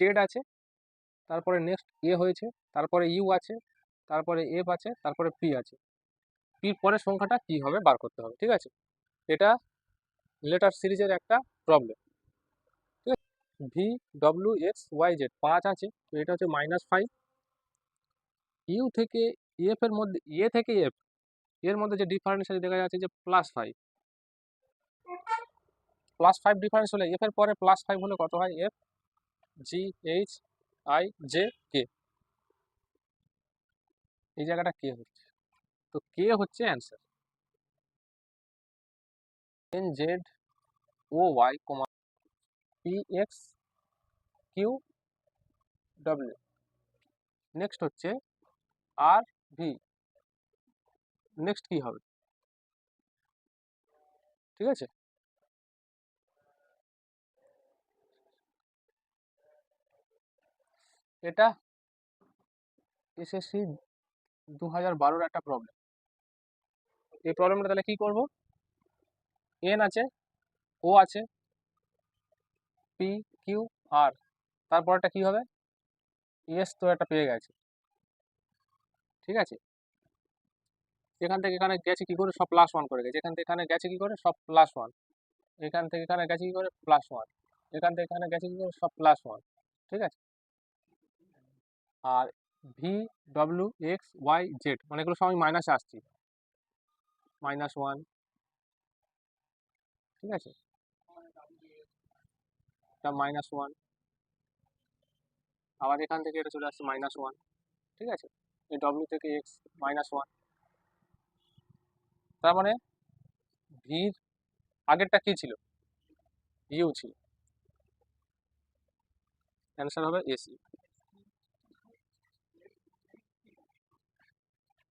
Z আছে, তারপরে next এ হয়েছে, তারপরে ইউ আছে, তারপরে এফ আছে, তারপরে পি আছে। পির পরের সংখ্যাটা কি হবে? বার করতে হবে, ঠিক আছে? এটা লেটার সিরিজের একটা প্রবলেম। ঠিক আছে? V, W, X, Y, Z, পাঁচ আছে, তো এটা হচ্ছে মাইনাস ফাইভ। ইউ থেকে এফ এর মধ্যে, এ থেকে এফ, এর মধ্যে যে ডিফারেন্স আছে দেখা যাচ্ছে যে plus five. Plus five difference হলে এফ এর পরে প্লাস ফাইভ হলে কত হয়? F. G H I J K এই জায়গাটা কে হচ্ছে। তো কে হচ্ছে answer N Z O Y comma P X Q W next হচ্ছে আর ভি নেক্সট কি হবে? ঠিক আছে? এটা এসএসসি দু হাজার বারোর একটা প্রবলেম এই প্রবলেমটা তাহলে কি করব? এন আছে ও আছে পি কিউ আর তারপরটা কি হবে? এস তো একটা পেয়ে গেছে। ঠিক আছে? এখান থেকে এখানে গেছে কি করে? সব প্লাস ওয়ান করে গেছে। এখান থেকে এখানে গেছে কি করে? সব প্লাস ওয়ান এখান থেকে এখানে গেছে কি করে? প্লাস ওয়ান এখান থেকে এখানে গেছে কি করে? সব প্লাস ওয়ান ঠিক আছে? আর V W X Y Z এগুলো সব মাইনাসে আসছি। মাইনাস ওয়ান ঠিক আছে? এটা মাইনাস ওয়ান আবার এখান থেকে এটা চলে আসছে মাইনাস ওয়ান ঠিক আছে? এই ডব্লিউ থেকে এক্স মাইনাস ওয়ান তার মানে ভির আগেরটা কী ছিল? ইউ ছিল। অ্যান্সার হবে এসি